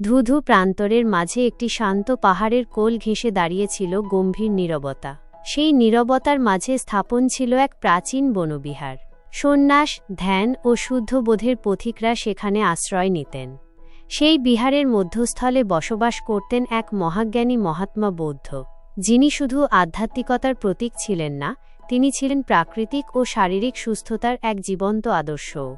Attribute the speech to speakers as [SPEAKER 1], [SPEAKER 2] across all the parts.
[SPEAKER 1] ধুধু প্রান্তরের মাঝে একটি শান্ত পাহাড়ের কোল ঘেঁষে দাঁড়িয়েছিল গম্ভীর নীরবতা। সেই নীরবতার মাঝে স্থাপন ছিল এক প্রাচীন বনবিহার। সন্ন্যাস, ধ্যান ও শুদ্ধবোধের পথিকরা সেখানে আশ্রয় নিতেন। সেই বিহারের মধ্যস্থলে বসবাস করতেন এক মহাজ্ঞানী মহাত্মা বৌদ্ধ। যিনি শুধু আধ্যাত্মিকতার প্রতীক ছিলেন না, তিনি ছিলেন প্রাকৃতিক ও শারীরিক সুস্থতার এক জীবন্ত আদর্শও।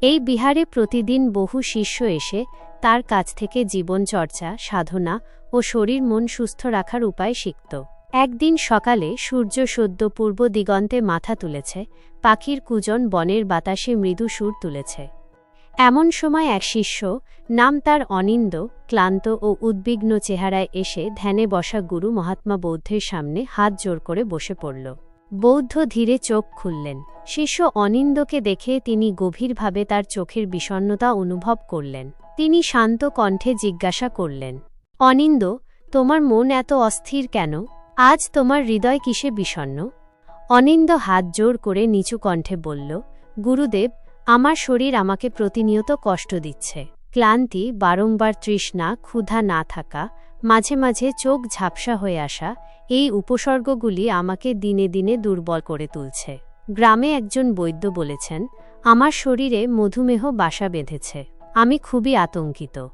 [SPEAKER 1] এই বিহারে প্রতিদিন বহু শিষ্য এসে তার কাছ থেকে জীবনচর্চা, সাধনা ও শরীর মন সুস্থ রাখার উপায় শিখত। একদিন সকালে সূর্য সদ্য পূর্ব দিগন্তে মাথা তুলেছে, পাখির কুজন বনের বাতাসে মৃদু সুর তুলেছে। এমন সময় এক শিষ্য, নাম তার অনিন্দ, ক্লান্ত ও উদ্বিগ্ন চেহারায় এসে ধ্যানে বসা গুরু মহাত্মা বৌদ্ধের সামনে হাত জোর করে বসে পড়ল। বৌদ্ধ ধীরে চোখ খুললেন। শিষ্য অনিন্দকে দেখে তিনি গভীরভাবে তার চোখের বিষণ্নতা অনুভব করলেন। তিনি শান্ত কণ্ঠে জিজ্ঞাসা করলেন, অনিন্দ, তোমার মন এত অস্থির কেন? আজ তোমার হৃদয় কিসে বিষণ্ন অনিন্দ হাত জোর করে নিচু কণ্ঠে বলল, গুরুদেব, আমার শরীর আমাকে প্রতিনিয়ত কষ্ট দিচ্ছে। ক্লান্তি, বারংবার তৃষ্ণা, ক্ষুধা না থাকা, মাঝে মাঝে চোখ ঝাপসা হয়ে আসা, এই উপসর্গগুলি আমাকে দিনে দিনে দুর্বল করে তুলছে। গ্রামে একজন বৈদ্য বলেছেন, আমার শরীরে মধুমেহ বাসা বেঁধেছে। আমি খুবই আতঙ্কিত।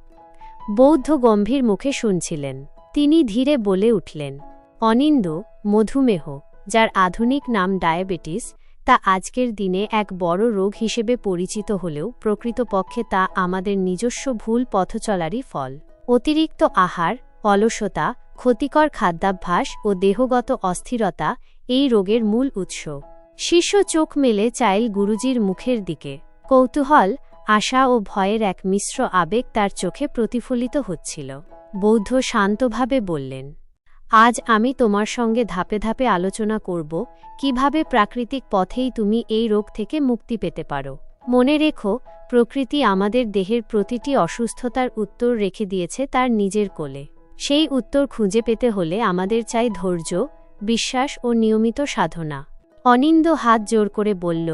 [SPEAKER 1] বৌদ্ধ গম্ভীর মুখে শুনছিলেন। তিনি ধীরে বলে উঠলেন, অনিন্দ, মধুমেহ, যার আধুনিক নাম ডায়াবেটিস, তা আজকের দিনে এক বড় রোগ হিসেবে পরিচিত হলেও প্রকৃতপক্ষে তা আমাদের নিজস্ব ভুল পথচলারই ফল। অতিরিক্ত আহার, অলসতা, ক্ষতিকর খাদ্যাভ্যাস ও দেহগত অস্থিরতা এই রোগের মূল উৎস। শিষ্য চোখ মেলে চাইল গুরুজির মুখের দিকে। কৌতূহল আশা ও ভয়ের এক মিশ্র আবেগ তার চোখে প্রতিফলিত হচ্ছিল। বৌদ্ধ শান্তভাবে বললেন, আজ আমি তোমার সঙ্গে ধাপে ধাপে আলোচনা করব, কীভাবে প্রাকৃতিক পথেই তুমি এই রোগ থেকে মুক্তি পেতে পারো। মনে রেখো, প্রকৃতি আমাদের দেহের প্রতিটি অসুস্থতার উত্তর রেখে দিয়েছে তার নিজের কোলে। সেই উত্তর খুঁজে পেতে হলে আমাদের চাই ধৈর্য, বিশ্বাস ও নিয়মিত সাধনা। অনিন্দ হাত জোর করে বলল,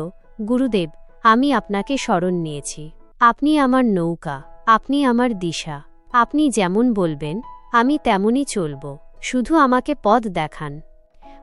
[SPEAKER 1] গুরুদেব আমি আপনাকে স্মরণ নিয়েছি। আপনি আমার নৌকা, আপনি আমার দিশা, আপনি যেমন বলবেন, আমি তেমনই চলব। শুধু আমাকে পথ দেখান।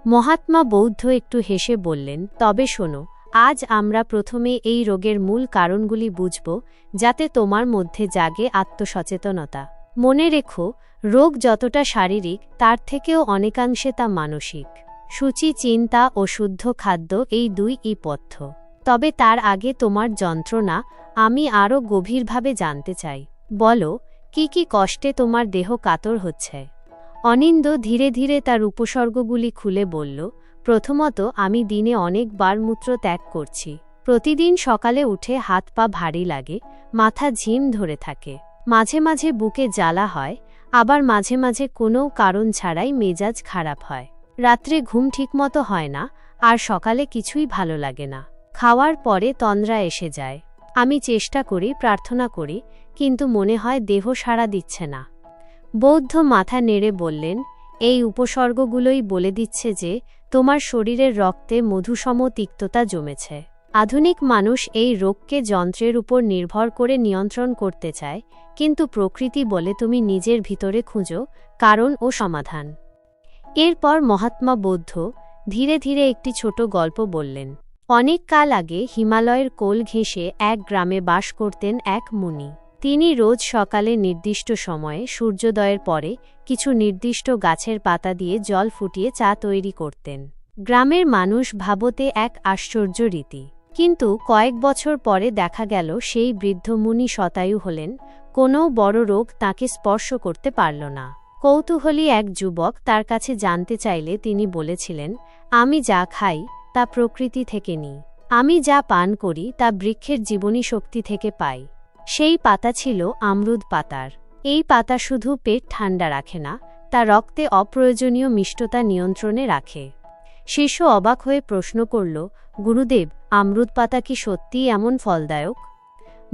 [SPEAKER 1] মহাত্মা বৌদ্ধ একটু হেসে বললেন, তবে শোনো, আজ আমরা প্রথমে এই রোগের মূল কারণগুলি বুঝব, যাতে তোমার মধ্যে জাগে আত্মসচেতনতা। মনে রেখো, রোগ যতটা শারীরিক, তার থেকেও অনেকাংশে তা মানসিক। সূচি, চিন্তা ও শুদ্ধ খাদ্য এই দুই ই পথ্য। তবে তার আগে তোমার যন্ত্রণা আমি আরও গভীরভাবে জানতে চাই। বলো, কি কি কষ্টে তোমার দেহ কাতর হচ্ছে? অনিন্দ ধীরে ধীরে তার উপসর্গগুলি খুলে বলল, প্রথমত, আমি দিনে অনেকবার মূত্র ত্যাগ করছি। প্রতিদিন সকালে উঠে হাত পা ভারী লাগে, মাথা ঝিম ধরে থাকে। মাঝে মাঝে বুকে জ্বালা হয়, আবার মাঝে মাঝে কোনো কারণ ছাড়াই মেজাজ খারাপ হয়। রাত্রে ঘুম ঠিকমতো হয় না, আর সকালে কিছুই ভালো লাগে না। খাওয়ার পরে তন্দ্রা এসে যায়। আমি চেষ্টা করি, প্রার্থনা করি, কিন্তু মনে হয় দেহ সাড়া দিচ্ছে না। বৌদ্ধ মাথা নেড়ে বললেন, এই উপসর্গগুলোই বলে দিচ্ছে যে তোমার শরীরের রক্তে মধুসম তিক্ততা জমেছে। আধুনিক মানুষ এই রোগকে যন্ত্রের উপর নির্ভর করে নিয়ন্ত্রণ করতে চায়, কিন্তু প্রকৃতি বলে তুমি নিজের ভিতরে খুঁজো, কারণ ও সমাধান। এরপর মহাত্মা বৌদ্ধ ধীরে ধীরে একটি ছোট গল্প বললেন। অনেক কাল আগে হিমালয়ের কোল ঘেঁষে এক গ্রামে বাস করতেন এক মুনি। তিনি রোজ সকালে নির্দিষ্ট সময়ে সূর্যোদয়ের পরে কিছু নির্দিষ্ট গাছের পাতা দিয়ে জল ফুটিয়ে চা তৈরি করতেন। গ্রামের মানুষ ভাবতে এক আশ্চর্য রীতি। কিন্তু কয়েক বছর পরে দেখা গেল সেই বৃদ্ধ মুনি শতায়ু হলেন, কোনো বড় রোগ তাকে স্পর্শ করতে পারল না। কৌতূহলী এক যুবক তার কাছে জানতে চাইলে তিনি বলেছিলেন, আমি যা খাই তা প্রকৃতি থেকে নিই আমি যা পান করি তা বৃক্ষের জীবনী শক্তি থেকে পাই। সেই পাতা ছিল আমরুদ পাতার। এই পাতা শুধু পেট ঠান্ডা রাখে না, তা রক্তে অপ্রয়োজনীয় মিষ্টতা নিয়ন্ত্রণে রাখে। শিশু অবাক হয়ে প্রশ্ন করল, গুরুদেব, আমরুদ পাতা কি সত্যিই এমন ফলদায়ক?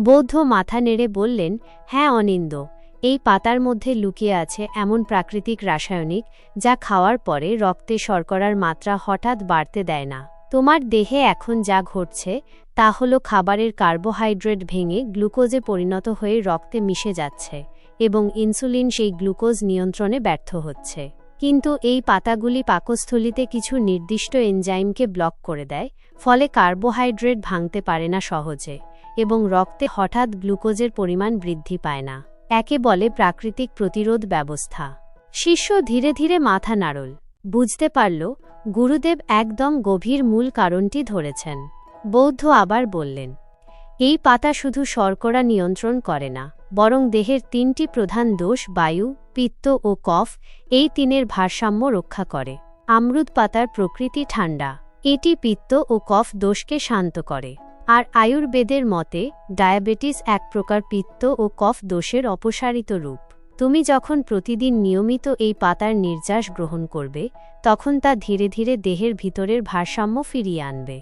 [SPEAKER 1] বৌদ্ধ মাথা নেড়ে বললেন হ্যাঁ অনিন্দ এই পাতার মধ্যে লুকিয়ে আছে এমন প্রাকৃতিক রাসায়নিক যা খাওয়ার পরে রক্তে শর্করার মাত্রা হঠাৎ বাড়তে দেয় না। তোমার দেহে এখন যা ঘটছে, তা হল খাবারের কার্বোহাইড্রেট ভেঙে গ্লুকোজে পরিণত হয়ে রক্তে মিশে যাচ্ছে এবং ইনসুলিন সেই গ্লুকোজ নিয়ন্ত্রণে ব্যর্থ হচ্ছে। কিন্তু এই পাতাগুলি পাকস্থলিতে কিছু নির্দিষ্ট এনজাইমকে ব্লক করে দেয়, ফলে কার্বোহাইড্রেট ভাঙতে পারে না সহজে এবং রক্তে হঠাৎ গ্লুকোজের পরিমাণ বৃদ্ধি পায় না। একে বলে প্রাকৃতিক প্রতিরোধ ব্যবস্থা। শিষ্য ধীরে ধীরে মাথা নাড়ল। বুঝতে পারল, গুরুদেব একদম গভীর মূল কারণটি ধরেছেন। বৌদ্ধ আবার বললেন, এই পাতা শুধু শর্করা নিয়ন্ত্রণ করে না, বরং দেহের তিনটি প্রধান দোষ বায়ু, পিত্ত ও কফ, এই তিনের ভারসাম্য রক্ষা করে। আমরুদ পাতার প্রকৃতি ঠান্ডা, এটি পিত্ত ও কফ দোষকে শান্ত করে। আর আয়ুর্বেদের মতে, ডায়াবেটিস এক প্রকার পিত্ত ও কফ দোষের অপসারিত রূপ। তুমি যখন প্রতিদিন নিয়মিত এই পাতার নির্যাস গ্রহণ করবে, তখন তা ধীরে ধীরে দেহের ভিতরের ভারসাম্য ফিরিয়ে আনবে।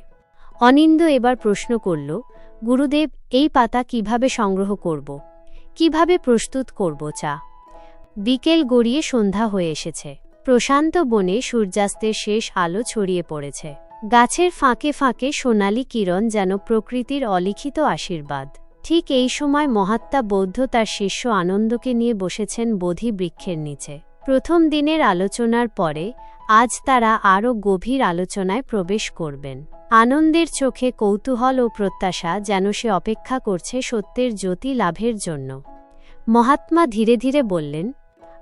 [SPEAKER 1] অনিন্দ এবার প্রশ্ন করল, গুরুদেব, এই পাতা কীভাবে সংগ্রহ করব? কীভাবে প্রস্তুত করব চা? বিকেল গড়িয়ে সন্ধ্যা হয়ে এসেছে। প্রশান্ত বনে সূর্যাস্তের শেষ আলো ছড়িয়ে পড়েছে। গাছের ফাঁকে ফাঁকে সোনালি কিরণ যেন প্রকৃতির অলিখিত আশীর্বাদ। ঠিক এই সময় মহাত্মা বৌদ্ধ তার শিষ্য আনন্দকে নিয়ে বসেছেন বোধি বৃক্ষের নিচে। প্রথম দিনের আলোচনার পরে আজ তারা আরও গভীর আলোচনায় প্রবেশ করবেন। আনন্দের চোখে কৌতূহল ও প্রত্যাশা যেন সে অপেক্ষা করছে সত্যের জ্যোতি লাভের জন্য। মহাত্মা ধীরে ধীরে বললেন,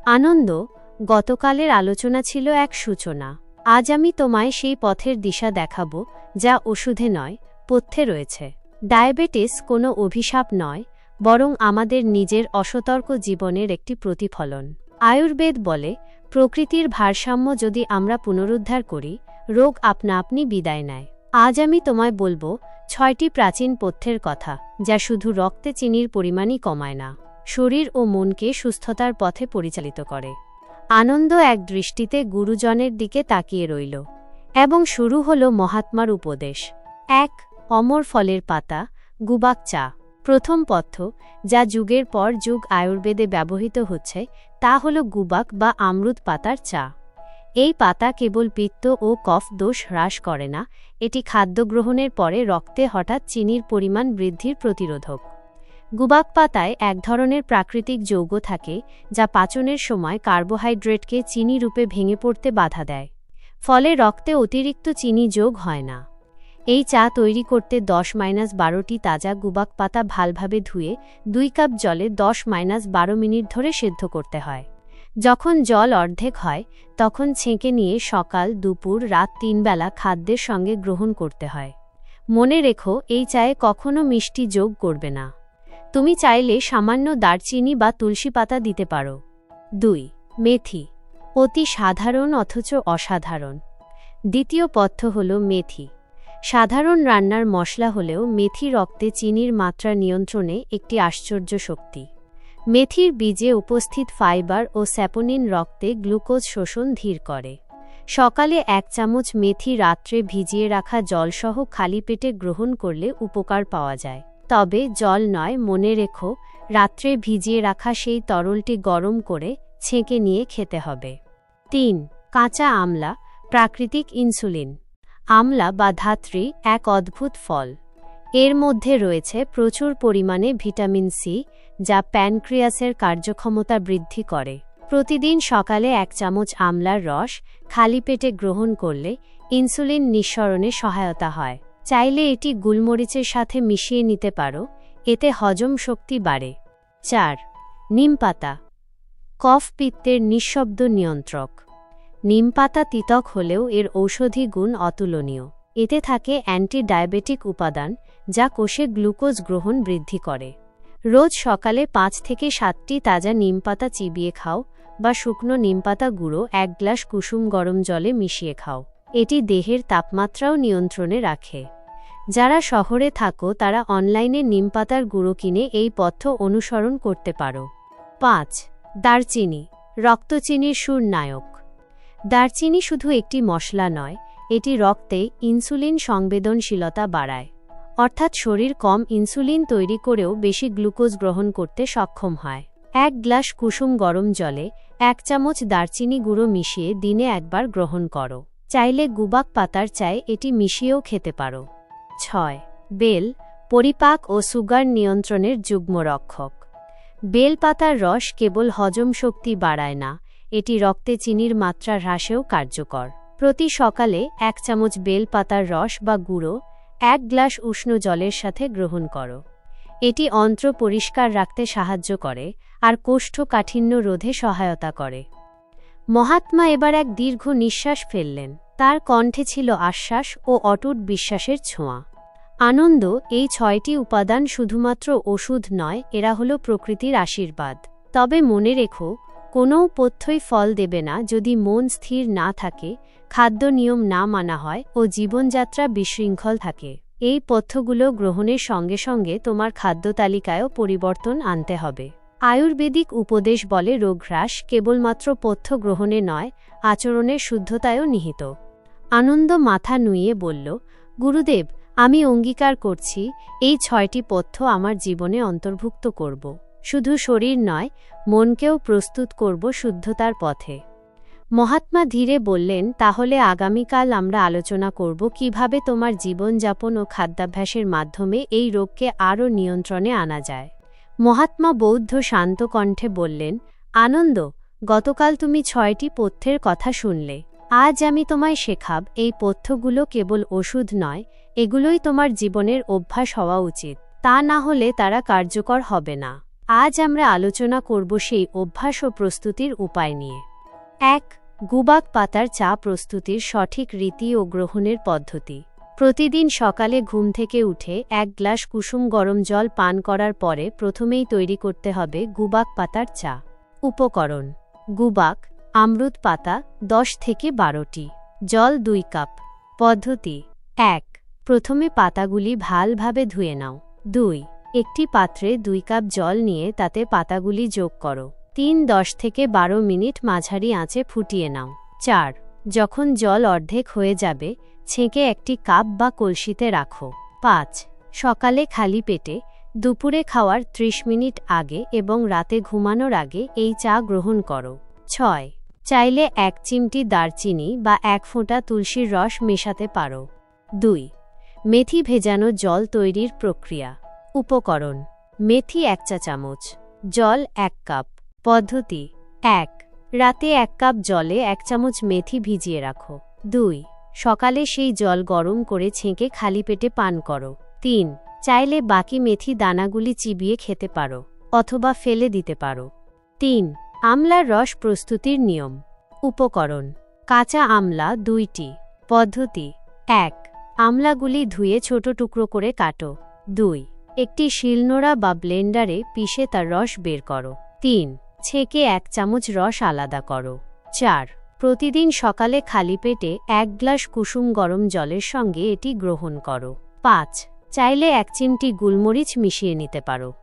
[SPEAKER 1] আনন্দ, গতকালের আলোচনা ছিল এক সূচনা। আজ আমি তোমায় সেই পথের দিশা দেখাব, যা ওষুধে নয়, পথ্যে রয়েছে। ডায়াবেটিস কোনো অভিশাপ নয়, বরং আমাদের নিজের অসতর্ক জীবনের একটি প্রতিফলন। আয়ুর্বেদ বলে, প্রকৃতির ভারসাম্য যদি আমরা পুনরুদ্ধার করি, রোগ আপনা আপনি বিদায় নেয়। আজ আমি তোমায় বলব, ছয়টি প্রাচীন পথ্যের কথা, যা শুধু রক্তে চিনির পরিমাণই কমায় না, শরীর ও মনকে সুস্থতার পথে পরিচালিত করে। আনন্দ এক দৃষ্টিতে গুরুজনের দিকে তাকিয়ে রইল, এবং শুরু হল মহাত্মার উপদেশ। এক, অমর ফলের পাতা, গুবাক চা। প্রথম পথ্য, যা যুগের পর যুগ আয়ুর্বেদে ব্যবহৃত হচ্ছে, তা হল গুবাক বা আমরুদ পাতার চা। এই পাতা কেবল পিত্ত ও কফ দোষ হ্রাস করে না, এটি খাদ্য গ্রহণের পরে রক্তে হঠাৎ চিনির পরিমাণ বৃদ্ধির প্রতিরোধক। গুবাক পাতায় এক ধরনের প্রাকৃতিক যৌগ থাকে, যা পাচনের সময় কার্বোহাইড্রেটকে চিনি রূপে ভেঙে পড়তে বাধা দেয়, ফলে রক্তে অতিরিক্ত চিনি যোগ হয় না। এই চা তৈরি করতে দশ মাইনাস বারোটি তাজা গুবাক পাতা ভালভাবে ধুয়ে দুই কাপ জলে দশ মাইনাস বারো মিনিট ধরে সেদ্ধ করতে হয়। যখন জল অর্ধেক হয়, তখন ছেঁকে নিয়ে সকাল, দুপুর, রাত তিনবেলা খাদ্যের সঙ্গে গ্রহণ করতে হয়। মনে রেখো, এই চায়ে কখনো মিষ্টি যোগ করবে না। তুমি চাইলে সামান্য দারচিনি বা তুলসী পাতা দিতে পারো। দুই, মেথি। অতি সাধারণ অথচ অসাধারণ। দ্বিতীয় পথ্য হল মেথি। সাধারণ রান্নার মশলা হলেও মেথি রক্তে চিনির মাত্রা নিয়ন্ত্রণে একটি আশ্চর্য শক্তি। মেথির বীজে উপস্থিত ফাইবার ও স্যাপোনিন রক্তে গ্লুকোজ শোষণ ধীর করে। সকালে এক চামচ মেথি রাত্রে ভিজিয়ে রাখা জলসহ খালি পেটে গ্রহণ করলে উপকার পাওয়া যায়। তবে জল নয়, মনে রেখো, রাত্রে ভিজিয়ে রাখা সেই তরলটি গরম করে ছেঁকে নিয়ে খেতে হবে। তিন, কাঁচা আমলা, প্রাকৃতিক ইনসুলিন। আমলা বা ধাত্রী এক অদ্ভুত ফল। এর মধ্যে রয়েছে প্রচুর পরিমাণে ভিটামিন সি, যা প্যানক্রিয়াসের কার্যক্ষমতা বৃদ্ধি করে। প্রতিদিন সকালে এক চামচ আমলার রস খালি পেটে গ্রহণ করলে ইনসুলিন নিঃসরণে সহায়তা হয়। চাইলে এটি গুলমরিচের সাথে মিশিয়ে নিতে পারো, এতে হজম শক্তি বাড়ে। চার নিমপাতা কফ পিত্তের নিঃশব্দ নিয়ন্ত্রক। নিমপাতা তিতক হলেও এর ঔষধি গুণ অতুলনীয়। এতে থাকে অ্যান্টি ডায়াবেটিক উপাদান, যা কোষে গ্লুকোজ গ্রহণ বৃদ্ধি করে। রোজ সকালে পাঁচ থেকে সাতটি তাজা নিমপাতা চিবিয়ে খাও বা শুকনো নিমপাতা গুঁড়ো এক গ্লাস কুসুম গরম জলে মিশিয়ে খাও। এটি দেহের তাপমাত্রাও নিয়ন্ত্রণে রাখে। যারা শহরে থাকো, তারা অনলাইনে নিমপাতার গুঁড়ো কিনে এই পথ্য অনুসরণ করতে পারো। পাঁচ, দারচিনি, রক্তচিনির সুর নায়ক দারচিনি শুধু একটি মশলা নয়, এটি রক্তে ইনসুলিন সংবেদনশীলতা বাড়ায়। অর্থাৎ শরীর কম ইনসুলিন তৈরি করেও বেশি গ্লুকোজ গ্রহণ করতে সক্ষম হয়। এক গ্লাস কুসুম গরম জলে এক চামচ দারচিনি গুঁড়ো মিশিয়ে দিনে একবার গ্রহণ করো। চাইলে গুবাক পাতার চায় এটি মিশিয়েও খেতে পারো। ছয়, বেল, পরিপাক ও সুগার নিয়ন্ত্রণের যুগ্ম রক্ষক বেলপাতার রস কেবল হজম শক্তি বাড়ায় না, এটি রক্তে চিনির মাত্রা হ্রাসেও কার্যকর। প্রতি সকালে এক চামচ বেল পাতার রস বা গুঁড়ো, এক গ্লাস উষ্ণ জলের সাথে গ্রহণ করো। এটি অন্ত্র পরিষ্কার রাখতে সাহায্য করে আর কোষ্ঠকাঠিন্য রোধে সহায়তা করে। মহাত্মা এবার এক দীর্ঘ নিঃশ্বাস ফেললেন। তার কণ্ঠে ছিল আশ্বাস ও অটুট বিশ্বাসের ছোঁয়া। আনন্দ, এই ছয়টি উপাদান শুধুমাত্র ওষুধ নয়, এরা হল প্রকৃতির আশীর্বাদ। তবে মনে রেখো, কোনো পথ্যই ফল দেবে না যদি মন স্থির না থাকে, খাদ্য নিয়ম না মানা হয় ও জীবনযাত্রা বিশৃঙ্খল থাকে। এই পথ্যগুলো গ্রহণের সঙ্গে সঙ্গে তোমার খাদ্য তালিকায়ও পরিবর্তন আনতে হবে। আয়ুর্বেদিক উপদেশ বলে রোগহ্রাস কেবলমাত্র পথ্য গ্রহণে নয়, আচরণের শুদ্ধতায়ও নিহিত। আনন্দ মাথা নুইয়ে বলল, গুরুদেব, আমি অঙ্গীকার করছি, এই ছয়টি পথ্য আমার জীবনে অন্তর্ভুক্ত করব। শুধু শরীর নয়, মনকেও প্রস্তুত করব শুদ্ধতার পথে মহাত্মা ধীরে বললেন, তাহলে আগামীকাল আমরা আলোচনা করব কীভাবে তোমার জীবনযাপন ও খাদ্যাভ্যাসের মাধ্যমে এই রোগকে আরও নিয়ন্ত্রণে আনা যায়। মহাত্মা বৌদ্ধ শান্ত কণ্ঠে বললেন, আনন্দ, গতকাল তুমি ছয়টি পথ্যের কথা শুনলে। আজ আমি তোমায় শেখাব, এই পথ্যগুলো কেবল ওষুধ নয়, এগুলোই তোমার জীবনের অভ্যাস হওয়া উচিত। তা না হলে তারা কার্যকর হবে না। আজ আমরা আলোচনা করব সেই অভ্যাস ও প্রস্তুতির উপায় নিয়ে। এক, গুবাক পাতার চা প্রস্তুতির সঠিক রীতি ও গ্রহণের পদ্ধতি। প্রতিদিন সকালে ঘুম থেকে উঠে এক গ্লাস কুসুম গরম জল পান করার পরে প্রথমেই তৈরি করতে হবে গুবাক পাতার চা। উপকরণ, গুবাক, আমরুদ পাতা দশ থেকে বারোটি। জল দুই কাপ। পদ্ধতি, এক। প্রথমে পাতাগুলি ভালভাবে ধুয়ে নাও। দুই। একটি পাত্রে দুই কাপ জল নিয়ে তাতে পাতাগুলি যোগ করো। তিন, দশ থেকে বারো মিনিট মাঝারি আঁচে ফুটিয়ে নাও। চার। যখন জল অর্ধেক হয়ে যাবে ছেঁকে একটি কাপ বা কলসিতে রাখো। পাঁচ, সকালে খালি পেটে, দুপুরে খাওয়ার ৩০ মিনিট আগে এবং রাতে ঘুমানোর আগে এই চা গ্রহণ করো। ছয়, চাইলে এক চিমটি দারচিনি বা এক ফোঁটা তুলসীর রস মেশাতে পারো। দুই, মেথি ভেজানো জল তৈরির প্রক্রিয়া। উপকরণ, মেথি এক চা চামচ, জল এক কাপ। পদ্ধতি, এক, রাতে এক কাপ জলে এক চামচ মেথি ভিজিয়ে রাখো। দুই সকালে সেই জল গরম করে ছেঁকে খালি পেটে পান করো। তিন, চাইলে বাকি মেথি দানাগুলি চিবিয়ে খেতে পারো, অথবা ফেলে দিতে পারো। তিন, আমলার রস প্রস্তুতির নিয়ম। উপকরণ, কাঁচা আমলা দুইটি। পদ্ধতি, এক, আমলাগুলি ধুয়ে ছোট টুকরো করে কাটো। দুই, একটি শিলনোড়া বা ব্লেন্ডারে পিষে তার রস বের করো। তিন, ছেঁকে এক চামচ রস আলাদা করো। চার প্রতিদিন সকালে খালি পেটে এক গ্লাস কুসুম গরম জলের সঙ্গে এটি গ্রহণ করো। পাঁচ, চাইলে এক চিমটি গুলমরিচ মিশিয়ে নিতে পারো।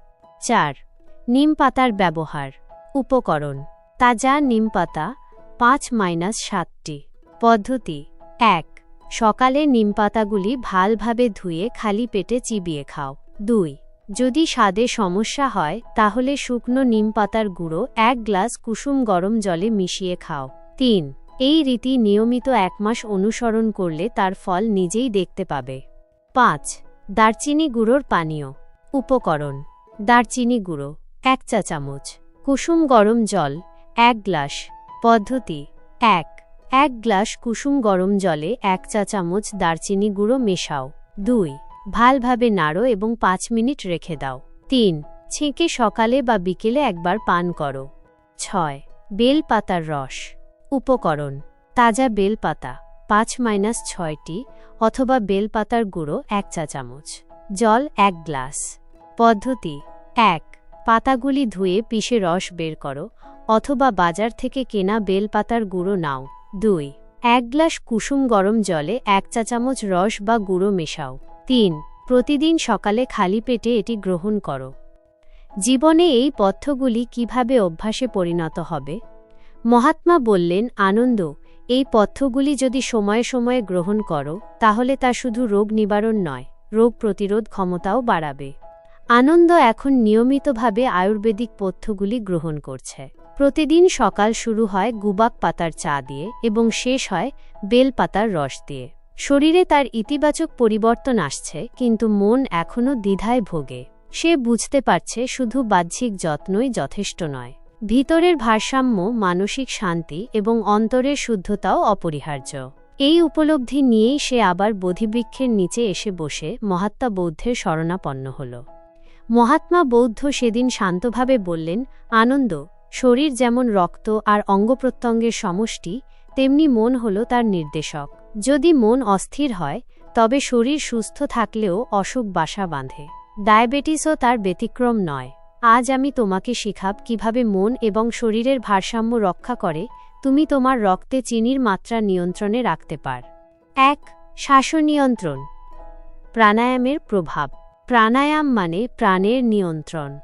[SPEAKER 1] চার, নিম পাতার ব্যবহার। উপকরণ, তাজা নিম পাতা, পাঁচ মাইনাস সাতটি। পদ্ধতি, এক, সকালে নিম পাতাগুলি ভালভাবে ধুয়ে খালি পেটে চিবিয়ে খাও। দুই, যদি স্বাদে সমস্যা হয়, তাহলে শুকনো নিম পাতার গুঁড়ো এক গ্লাস কুসুম গরম জলে মিশিয়ে খাও। তিন, এই রীতি নিয়মিত এক মাস অনুসরণ করলে তার ফল নিজেই দেখতে পাবে। পাঁচ, দারচিনি গুঁড়োর পানীয়। উপকরণ, দারচিনি গুঁড়ো, এক চা চামচ। কুসুম গরম জল, এক গ্লাস। পদ্ধতি, এক এক গ্লাস কুসুম গরম জলে এক চা চামচ দারচিনি গুঁড়ো মেশাও। দুই, ভালভাবে নাড়ো এবং পাঁচ মিনিট রেখে দাও। তিন, ছেঁকে সকালে বা বিকেলে একবার পান করো। ছয় বেল পাতার রস। উপকরণ, তাজা বেলপাতা, পাঁচ মাইনাস ছয়টি অথবা বেল পাতার গুঁড়ো এক চা চামচ, জল এক গ্লাস। পদ্ধতি, এক, পাতাগুলি ধুয়ে পিষে রস বের করো অথবা বাজার থেকে কেনা বেল পাতার গুঁড়ো নাও। দুই, এক গ্লাস কুসুম গরম জলে এক চা চামচ রস বা গুঁড়ো মেশাও। তিন, প্রতিদিন সকালে খালি পেটে এটি গ্রহণ করো। জীবনে এই পথ্যগুলি কীভাবে অভ্যাসে পরিণত হবে? মহাত্মা বললেন, আনন্দ, এই পথ্যগুলি যদি সময়ে সময়ে গ্রহণ করো, তাহলে তা শুধু রোগ নিবারণ নয়, রোগ প্রতিরোধ ক্ষমতাও বাড়াবে। আনন্দ এখন নিয়মিতভাবে আয়ুর্বেদিক পথ্যগুলি গ্রহণ করছে। প্রতিদিন সকাল শুরু হয় গুবাক পাতার চা দিয়ে এবং শেষ হয় বেল পাতার রস দিয়ে। শরীরে তার ইতিবাচক পরিবর্তন আসছে, কিন্তু মন এখনও দ্বিধায় ভোগে। সে বুঝতে পারছে শুধু বাহ্যিক যত্নই যথেষ্ট নয়। ভিতরের ভারসাম্য, মানসিক শান্তি এবং অন্তরের শুদ্ধতাও অপরিহার্য। এই উপলব্ধি নিয়েই সে আবার বোধিবৃক্ষের নিচে এসে বসে মহাত্মা বৌদ্ধের শরণাপন্ন হল। মহাত্মা বৌদ্ধ সেদিন শান্তভাবে বললেন, আনন্দ, শরীর যেমন রক্ত আর অঙ্গপ্রত্যঙ্গের সমষ্টি, তেমনি মন হল তার নির্দেশক। যদি মন অস্থির হয়, তবে শরীর সুস্থ থাকলেও অসুখ বাসা বাঁধে। ডায়াবেটিসও তার ব্যতিক্রম নয়। আজ আমি তোমাকে শিখাব কীভাবে মন এবং শরীরের ভারসাম্য রক্ষা করে তুমি তোমার রক্তে চিনির মাত্রা নিয়ন্ত্রণে রাখতে পার। এক শ্বাসনিয়ন্ত্রণ প্রাণায়ামের প্রভাব। প্রাণায়াম মানে প্রাণের নিয়ন্ত্রণ।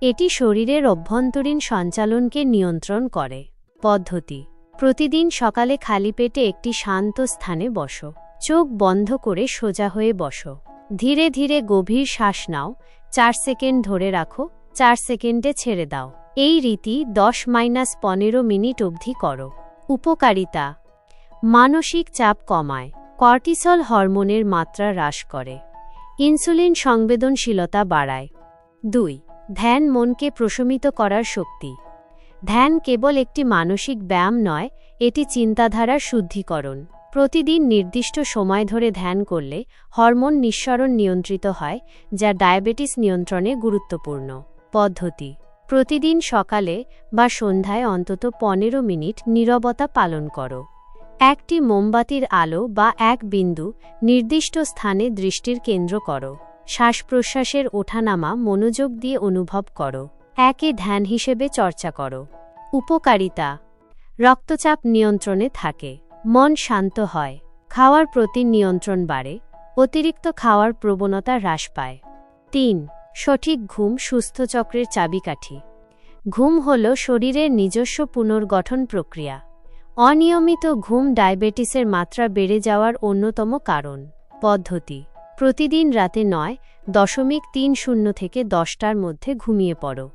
[SPEAKER 1] এটি শরীরের অভ্যন্তরীণ সঞ্চালনকে নিয়ন্ত্রণ করে। পদ্ধতি। প্রতিদিন সকালে খালি পেটে একটি শান্ত স্থানে বসো। চোখ বন্ধ করে সোজা হয়ে বসো। ধীরে ধীরে গভীর শ্বাস নাও। চার সেকেন্ড ধরে রাখো। চার সেকেন্ডে ছেড়ে দাও। এই রীতি দশ মাইনাস পনেরো মিনিট অবধি করো। উপকারিতা, মানসিক চাপ কমায়। কর্টিসল হরমোনের মাত্রা হ্রাস করে। ইনসুলিন সংবেদনশীলতা বাড়ায়। দুই, ধ্যান মনকে প্রশমিত করার শক্তি। ধ্যান কেবল একটি মানসিক ব্যায়াম নয়, এটি চিন্তাধারার শুদ্ধিকরণ। প্রতিদিন নির্দিষ্ট সময় ধরে ধ্যান করলে হরমোন নিঃসরণ নিয়ন্ত্রিত হয়, যা ডায়াবেটিস নিয়ন্ত্রণে গুরুত্বপূর্ণ। পদ্ধতি। প্রতিদিন সকালে বা সন্ধ্যায় অন্তত পনেরো মিনিট নীরবতা পালন করো। একটি মোমবাতির আলো বা এক বিন্দু নির্দিষ্ট স্থানে দৃষ্টির কেন্দ্র করো। শ্বাস প্রশ্বাসের ওঠানামা মনোযোগ দিয়ে অনুভব করো। একে ধ্যান হিসেবে চর্চা করো। উপকারিতা। রক্তচাপ নিয়ন্ত্রণে থাকে। মন শান্ত হয়। খাওয়ার প্রতি নিয়ন্ত্রণ বাড়ে। অতিরিক্ত খাওয়ার প্রবণতা হ্রাস পায়। তিন সঠিক ঘুম সুস্থ চক্রের চাবিকাঠি। ঘুম হল শরীরের নিজস্ব পুনর্গঠন প্রক্রিয়া। অনিয়মিত ঘুম ডায়াবেটিসের মাত্রা বেড়ে যাওয়ার অন্যতম কারণ। পদ্ধতি। প্রতিদিন রাতে নয়, দশমিক তিন শূন্য থেকে দশটার মধ্যে ঘুমিয়ে পড়ো।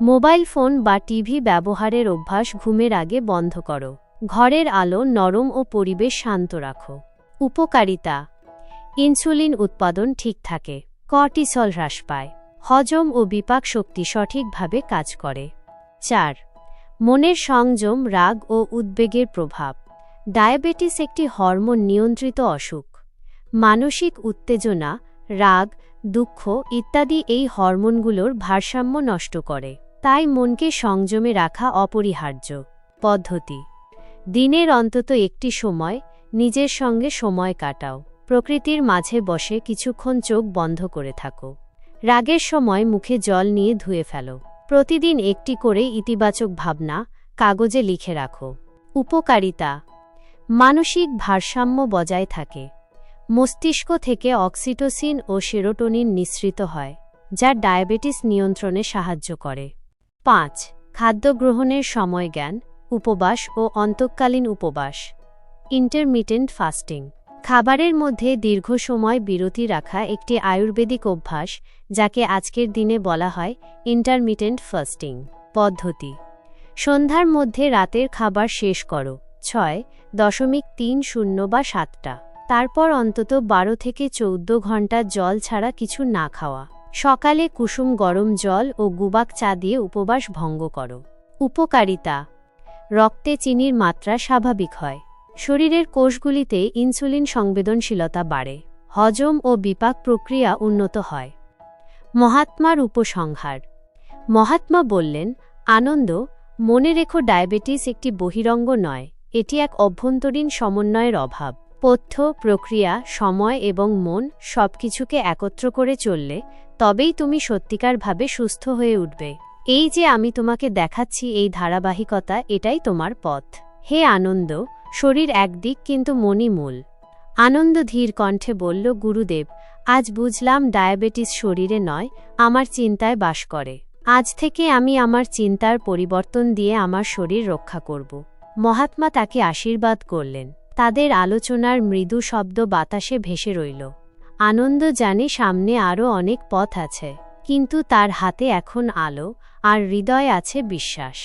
[SPEAKER 1] মোবাইল ফোন বা টিভি ব্যবহারের অভ্যাস ঘুমের আগে বন্ধ করো। ঘরের আলো নরম ও পরিবেশ শান্ত রাখো। উপকারিতা। ইনসুলিন উৎপাদন ঠিক থাকে। কর্টিসল হ্রাস পায়। হজম ও বিপাক শক্তি সঠিকভাবে কাজ করে। চার, মনের সংযম, রাগ ও উদ্বেগের প্রভাব। ডায়াবেটিস একটি হরমোন নিয়ন্ত্রিত অসুখ। মানসিক উত্তেজনা, রাগ, দুঃখ ইত্যাদি এই হরমোনগুলোর ভারসাম্য নষ্ট করে। তাই মনকে সংযমে রাখা অপরিহার্য। পদ্ধতি, দিনের অন্তত একটি সময় নিজের সঙ্গে সময় কাটাও। প্রকৃতির মাঝে বসে কিছুক্ষণ চোখ বন্ধ করে থাকো। রাগের সময় মুখে জল নিয়ে ধুয়ে ফেলো। প্রতিদিন একটি করে ইতিবাচক ভাবনা কাগজে লিখে রাখো। উপকারিতা। মানসিক ভারসাম্য বজায় থাকে। মস্তিষ্ক থেকে অক্সিটোসিন ও সেরোটোনিন নিঃসৃত হয়, যা ডায়াবেটিস নিয়ন্ত্রণে সাহায্য করে। পাঁচ খাদ্য গ্রহণের সময় জ্ঞান, উপবাস ও অন্তঃকালীন উপবাস। Intermittent fasting. খাবারের মধ্যে দীর্ঘ সময় বিরতি রাখা একটি আয়ুর্বেদিক অভ্যাস, যাকে আজকের দিনে বলা হয় ইন্টারমিটেন্ট ফাস্টিং পদ্ধতি। সন্ধ্যার মধ্যে রাতের খাবার শেষ করো, ছয় দশমিক তিন শূন্য বা সাতটা। তারপর অন্তত বারো থেকে চৌদ্দ ঘণ্টা জল ছাড়া কিছু না খাওয়া। সকালে কুসুম গরম জল ও গুবাক চা দিয়ে উপবাস ভঙ্গ করো। উপকারিতা, রক্তে চিনির মাত্রা স্বাভাবিক হয়। শরীরের কোষগুলিতে ইনসুলিন সংবেদনশীলতা বাড়ে, হজম ও বিপাক প্রক্রিয়া উন্নত হয়। মহাত্মার উপসংহার। মহাত্মা বললেন, আনন্দ, মনে রেখো ডায়াবেটিস একটি বহিরঙ্গ নয়, এটি এক অভ্যন্তরীণ সমন্বয়ের অভাব। পথ্য, প্রক্রিয়া, সময় এবং মন সবকিছুকে একত্র করে চললে তবেই তুমি সত্যিকারভাবে সুস্থ হয়ে উঠবে। এই যে আমি তোমাকে দেখাচ্ছি এই ধারাবাহিকতা, এটাই তোমার পথ। হে আনন্দ শরীর একদিক কিন্তু মনই মূল। আনন্দ ধীর কণ্ঠে বলল, গুরুদেব, আজ বুঝলাম ডায়াবেটিস শরীরে নয়, আমার চিন্তায় বাস করে। আজ থেকে আমি আমার চিন্তার পরিবর্তন দিয়ে আমার শরীর রক্ষা করব। মহাত্মা তাকে আশীর্বাদ করলেন। তাদের আলোচনার মৃদু শব্দ বাতাসে ভেসে রইল। আনন্দ জানে সামনে আরও অনেক পথ আছে, কিন্তু তার হাতে এখন আলো, আর হৃদয় আছে বিশ্বাস।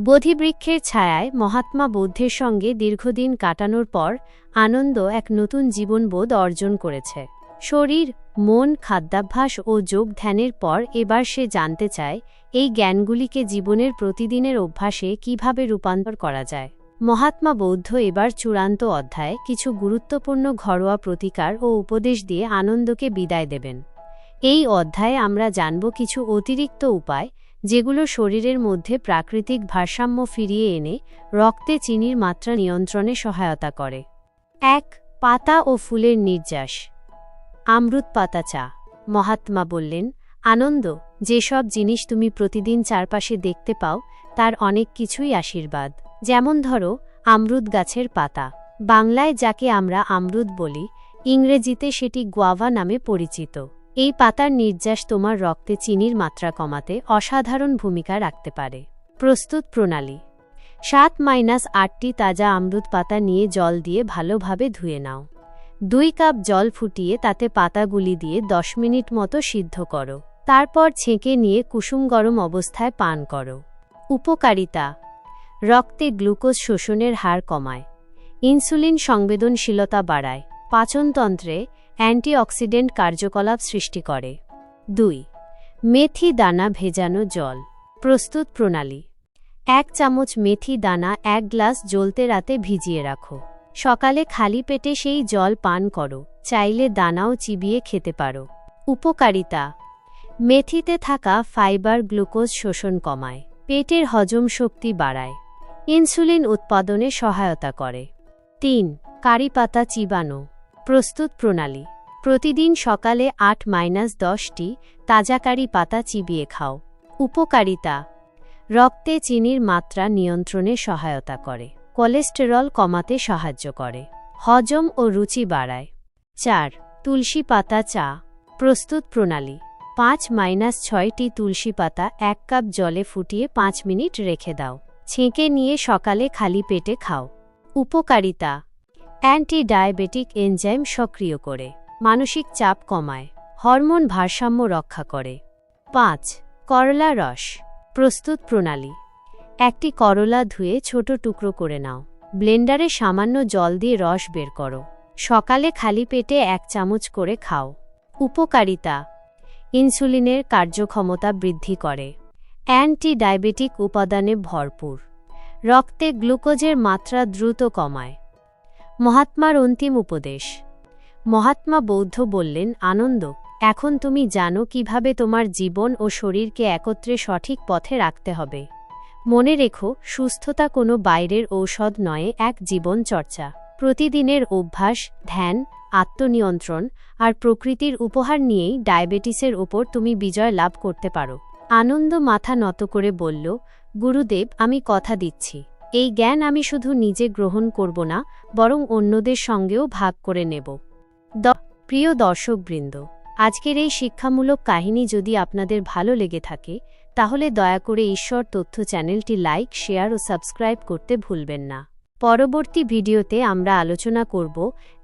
[SPEAKER 1] বোধিবৃক্ষের ছায়ায় মহাত্মা বুদ্ধের সঙ্গে দীর্ঘদিন কাটানোর পর আনন্দ এক নতুন জীবনবোধ অর্জন করেছে। শরীর, মন, খাদ্যাভ্যাস ও যোগ ধ্যানের পর এবার সে জানতে চায়, এই জ্ঞানগুলিকে জীবনের প্রতিদিনের অভ্যাসে কীভাবে রূপান্তর করা যায়। মহাত্মা বৌদ্ধ এবার চূড়ান্ত অধ্যায় কিছু গুরুত্বপূর্ণ ঘরোয়া প্রতিকার ও উপদেশ দিয়ে আনন্দকে বিদায় দেবেন। এই অধ্যায়ে আমরা জানব কিছু অতিরিক্ত উপায় যেগুলো শরীরের মধ্যে প্রাকৃতিক ভারসাম্য ফিরিয়ে এনে রক্তে চিনির মাত্রা নিয়ন্ত্রণে সহায়তা করে। এক, পাতা ও ফুলের নির্যাস। আমরুত পাতা চা। মহাত্মা বললেন, আনন্দ, যেসব জিনিস তুমি প্রতিদিন চারপাশে দেখতে পাও, তার অনেক কিছুই আশীর্বাদ। যেমন ধরো, আমরুদ গাছের পাতা। বাংলায় যাকে আমরা আমরুদ বলি, ইংরেজিতে সেটি গোয়াভা নামে পরিচিত। এই পাতার নির্যাস তোমার রক্তে চিনির মাত্রা কমাতে অসাধারণ ভূমিকা রাখতে পারে। প্রস্তুত প্রণালী। সাত মাইনাস আটটি তাজা আমরুদ পাতা নিয়ে জল দিয়ে ভালোভাবে ধুয়ে নাও। দুই কাপ জল ফুটিয়ে তাতে পাতাগুলি দিয়ে দশ মিনিট মতো সিদ্ধ করো। তারপর ছেঁকে নিয়ে কুসুম গরম অবস্থায় পান করো। উপকারিতা। রক্তে গ্লুকোজ শোষণের হার কমায়। ইনসুলিন সংবেদনশীলতা বাড়ায়। পাচনতন্ত্রে অ্যান্টিঅক্সিডেন্ট কার্যকলাপ সৃষ্টি করে। দুই, মেথি দানা ভেজানো জল। প্রস্তুত প্রণালী। এক চামচ মেথি দানা এক গ্লাস জ্বলতে রাতে ভিজিয়ে রাখো। সকালে খালি পেটে সেই জল পান করো, চাইলে দানাও চিবিয়ে খেতে পারো। উপকারিতা। মেথিতে থাকা ফাইবার গ্লুকোজ শোষণ কমায়, পেটের হজম শক্তি বাড়ায়, ইনসুলিন উৎপাদনে সহায়তা করে। তিন, কারি পাতা চিবানো। প্রস্তুত প্রণালী। প্রতিদিন সকালে আট মাইনাস দশটি তাজাকারি পাতা চিবিয়ে খাও। উপকারিতা। রক্তে চিনির মাত্রা নিয়ন্ত্রণে সহায়তা করে। কোলেস্টেরল কমাতে সাহায্য করে। হজম ও রুচি বাড়ায়। চার, তুলসী পাতা চা। প্রস্তুত প্রণালী। পাঁচ মাইনাস ছয়টি তুলসী পাতা এক কাপ জলে ফুটিয়ে পাঁচ মিনিট রেখে দাও। ছেঁকে নিয়ে সকালে খালি পেটে খাও। উপকারিতা। অ্যান্টি ডায়াবেটিক এনজাইম সক্রিয় করে, মানসিক চাপ কমায়, হরমোন ভারসাম্য রক্ষা করে। পাঁচ, করলা রস, প্রস্তুত প্রণালী। একটি করলা ধুয়ে ছোট টুকরো করে নাও। ব্লেন্ডারে সামান্য জল দিয়ে রস বের করো। সকালে খালি পেটে এক চামচ করে খাও। উপকারিতা, ইনসুলিনের কার্যক্ষমতা বৃদ্ধি করে। অ্যান্টি ডায়াবেটিক উপাদানে ভরপুর। রক্তে গ্লুকোজের মাত্রা দ্রুত কমায়। মহাত্মার অন্তিম উপদেশ। মহাত্মা বৌদ্ধ বললেন, আনন্দ, এখন তুমি জানো কীভাবে তোমার জীবন ও শরীরকে একত্রে সঠিক পথে রাখতে হবে। মনে রেখো, সুস্থতা কোনো বাইরের ঔষধ নয়, এক জীবন চর্চা প্রতিদিনের অভ্যাস, ধ্যান, আত্মনিয়ন্ত্রণ আর প্রকৃতির উপহার নিয়েই ডায়াবেটিসের ওপর তুমি বিজয় লাভ করতে পারো। আনন্দ মাথা নত করে বলল, গুরুদেব, আমি কথা দিচ্ছি। এই জ্ঞান আমি শুধু নিজে গ্রহণ করব না, বরং অন্যদের সঙ্গেও ভাগ করে নেব। প্রিয় দর্শকবৃন্দ, আজকের এই শিক্ষামূলক কাহিনী যদি আপনাদের ভালো লেগে থাকে, তাহলে দয়া করে ঈশ্বর তথ্য চ্যানেলটি লাইক, শেয়ার ও সাবস্ক্রাইব করতে ভুলবেন না। পরবর্তী ভিডিওতে আমরা আলোচনা করব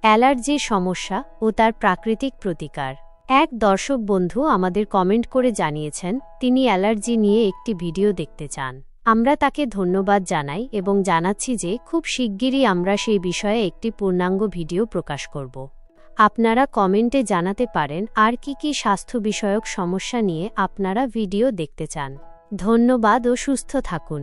[SPEAKER 1] অ্যালার্জির সমস্যা ও তার প্রাকৃতিক প্রতিকার। এক দর্শক বন্ধু আমাদের কমেন্ট করে জানিয়েছেন, তিনি অ্যালার্জি নিয়ে একটি ভিডিও দেখতে চান। আমরা তাকে ধন্যবাদ জানাই এবং জানাচ্ছি যে খুব শিগগিরই আমরা সেই বিষয়ে একটি পূর্ণাঙ্গ ভিডিও প্রকাশ করব। আপনারা কমেন্টে জানাতে পারেন আর কি কি স্বাস্থ্য বিষয়ক সমস্যা নিয়ে আপনারা ভিডিও দেখতে চান। ধন্যবাদ ও সুস্থ থাকুন।